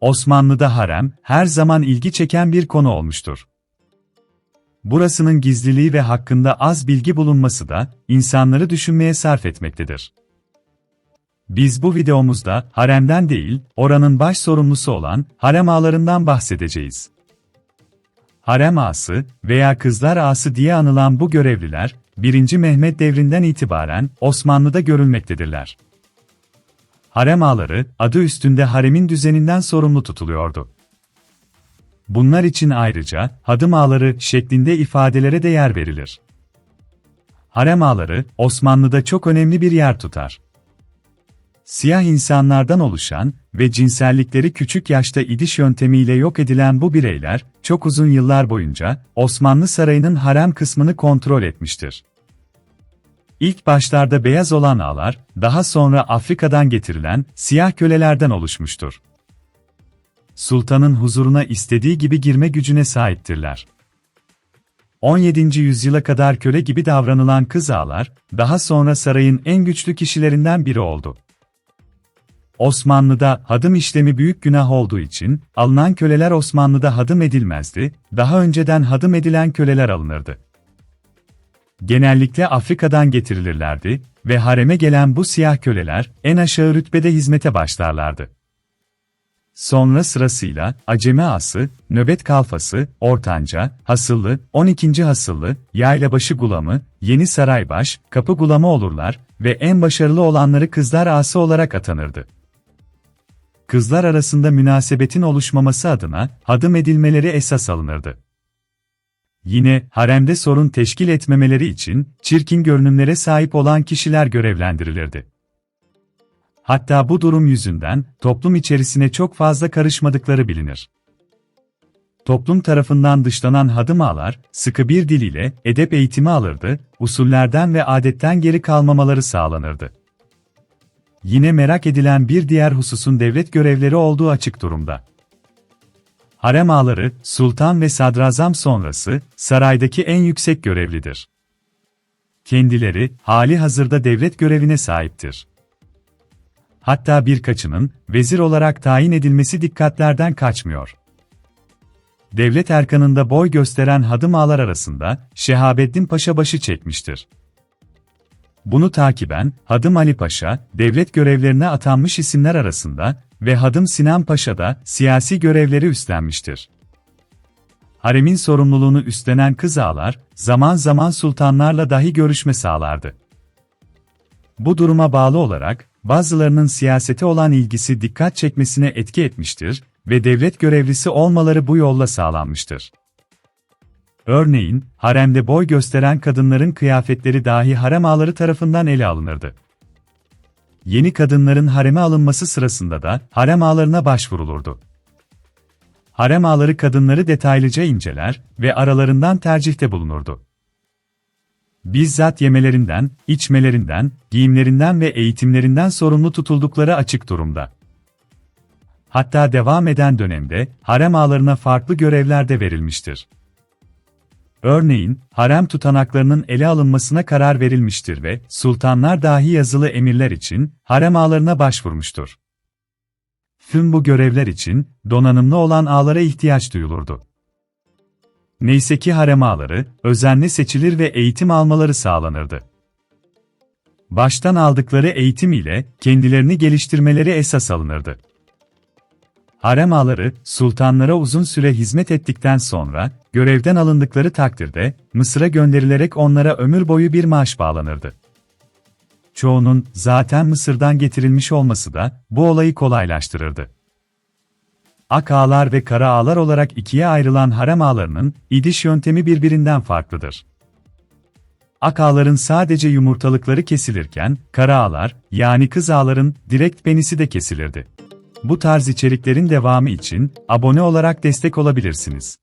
Osmanlı'da harem, her zaman ilgi çeken bir konu olmuştur. Burasının gizliliği ve hakkında az bilgi bulunması da, insanları düşünmeye sarf etmektedir. Biz bu videomuzda, haremden değil, oranın baş sorumlusu olan, harem ağalarından bahsedeceğiz. Harem ağası veya kızlar ağası diye anılan bu görevliler, 1. Mehmet devrinden itibaren Osmanlı'da görülmektedirler. Harem ağaları, adı üstünde haremin düzeninden sorumlu tutuluyordu. Bunlar için ayrıca, hadım ağaları şeklinde ifadelere de yer verilir. Harem ağaları, Osmanlı'da çok önemli bir yer tutar. Siyah insanlardan oluşan ve cinsellikleri küçük yaşta idiş yöntemiyle yok edilen bu bireyler, çok uzun yıllar boyunca Osmanlı Sarayı'nın harem kısmını kontrol etmiştir. İlk başlarda beyaz olan ağlar, daha sonra Afrika'dan getirilen siyah kölelerden oluşmuştur. Sultanın huzuruna istediği gibi girme gücüne sahiptirler. 17. yüzyıla kadar köle gibi davranılan kız ağlar, daha sonra sarayın en güçlü kişilerinden biri oldu. Osmanlı'da hadım işlemi büyük günah olduğu için, alınan köleler Osmanlı'da hadım edilmezdi, daha önceden hadım edilen köleler alınırdı. Genellikle Afrika'dan getirilirlerdi ve hareme gelen bu siyah köleler en aşağı rütbede hizmete başlarlardı. Sonra sırasıyla Acemi Ası, Nöbet Kalfası, Ortanca, Hasıllı, 12. Hasıllı, Yaylabaşı Gulamı, Yeni Saraybaş, Kapı Gulamı olurlar ve en başarılı olanları Kızlar Ası olarak atanırdı. Kızlar arasında münasebetin oluşmaması adına hadım edilmeleri esas alınırdı. Yine, haremde sorun teşkil etmemeleri için, çirkin görünümlere sahip olan kişiler görevlendirilirdi. Hatta bu durum yüzünden, toplum içerisine çok fazla karışmadıkları bilinir. Toplum tarafından dışlanan hadım ağalar, sıkı bir dil ile edep eğitimi alırdı, usullerden ve adetten geri kalmamaları sağlanırdı. Yine merak edilen bir diğer hususun devlet görevleri olduğu açık durumda. Harem ağaları, sultan ve sadrazam sonrası, saraydaki en yüksek görevlidir. Kendileri, hali hazırda devlet görevine sahiptir. Hatta birkaçının, vezir olarak tayin edilmesi dikkatlerden kaçmıyor. Devlet erkanında boy gösteren hadım ağalar arasında, Şehabettin Paşa başı çekmiştir. Bunu takiben, Hadım Ali Paşa, devlet görevlerine atanmış isimler arasında ve Hadım Sinan Paşa da siyasi görevleri üstlenmiştir. Haremin sorumluluğunu üstlenen kız ağalar, zaman zaman sultanlarla dahi görüşme sağlardı. Bu duruma bağlı olarak, bazılarının siyasete olan ilgisi dikkat çekmesine etki etmiştir ve devlet görevlisi olmaları bu yolla sağlanmıştır. Örneğin, haremde boy gösteren kadınların kıyafetleri dahi harem ağaları tarafından ele alınırdı. Yeni kadınların hareme alınması sırasında da harem ağalarına başvurulurdu. Harem ağaları kadınları detaylıca inceler ve aralarından tercihte bulunurdu. Bizzat yemelerinden, içmelerinden, giyimlerinden ve eğitimlerinden sorumlu tutuldukları açık durumda. Hatta devam eden dönemde harem ağalarına farklı görevler de verilmiştir. Örneğin, harem tutanaklarının ele alınmasına karar verilmiştir ve sultanlar dahi yazılı emirler için harem ağalarına başvurmuştur. Tüm bu görevler için donanımlı olan ağlara ihtiyaç duyulurdu. Neyse ki harem ağaları özenle seçilir ve eğitim almaları sağlanırdı. Baştan aldıkları eğitim ile kendilerini geliştirmeleri esas alınırdı. Harem ağaları, sultanlara uzun süre hizmet ettikten sonra, görevden alındıkları takdirde, Mısır'a gönderilerek onlara ömür boyu bir maaş bağlanırdı. Çoğunun, zaten Mısır'dan getirilmiş olması da, bu olayı kolaylaştırırdı. Ak ağalar ve kara ağalar olarak ikiye ayrılan harem ağalarının, idiş yöntemi birbirinden farklıdır. Ak ağaların sadece yumurtalıkları kesilirken, kara ağalar, yani kız ağaların, direkt penisi de kesilirdi. Bu tarz içeriklerin devamı için abone olarak destek olabilirsiniz.